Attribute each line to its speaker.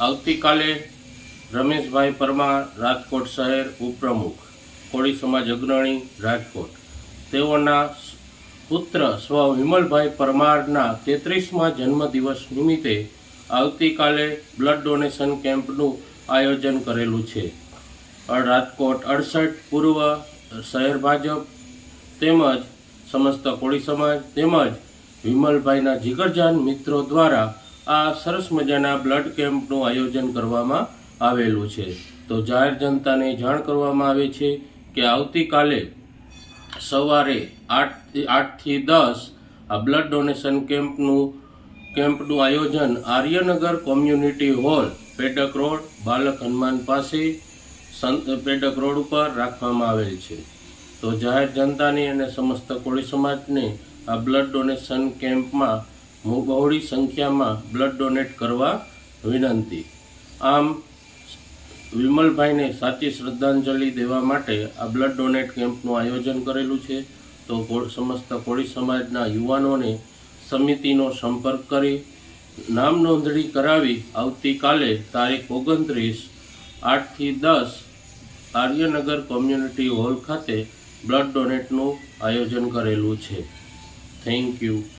Speaker 1: આવતીકાલે રમેશભાઈ પરમાર, રાજકોટ શહેર ઉપપ્રમુખ, કોળી સમાજ અગ્રણી, રાજકોટ. તેઓના પુત્ર સ્વ વિમલભાઈ પરમારના તેત્રીસમાં જન્મદિવસ નિમિત્તે આવતીકાલે બ્લડ ડોનેશન કેમ્પનું આયોજન કરેલું છે. રાજકોટ અડસઠ, પૂર્વ શહેર ભાજપ, તેમજ સમસ્ત કોળી સમાજ, તેમજ વિમલભાઈના જીગરજાન મિત્રો દ્વારા આ સરસ મજાના બ્લડ કેમ્પનું આયોજન કરવામાં આવેલું છે. તો જાહેર જનતાને જાણ કરવામાં આવે છે કે આવતીકાલે સવારે આઠ આઠથી દસ આ બ્લડ ડોનેશન કેમ્પનું કેમ્પનું આયોજન Aryanagar community hall, Pedak road, Balak Hanuman પાસે, સંત પેડક રોડ ઉપર રાખવામાં આવેલ છે. તો જાહેર જનતાની અને સમસ્ત કોળી સમાજને આ બ્લડ ડોનેશન કેમ્પમાં મુ- બહોળી સંખ્યામાં બ્લડ ડોનેટ કરવા વિનંતી. આમ, વિમલભાઈને સાચી શ્રદ્ધાંજલિ દેવા માટે આ બ્લડ ડોનેટ કેમ્પનું આયોજન કરેલું છે. તો સમસ્ત કોળી સમાજના યુવાનોને સમિતિનો સંપર્ક કરી, નામ નોંધણી કરાવી, આવતીકાલે તારીખ ઓગણત્રીસ આઠથી દસ આર્યનગર કોમ્યુનિટી હોલ ખાતે બ્લડ ડોનેટનું આયોજન કરેલું છે. Thank you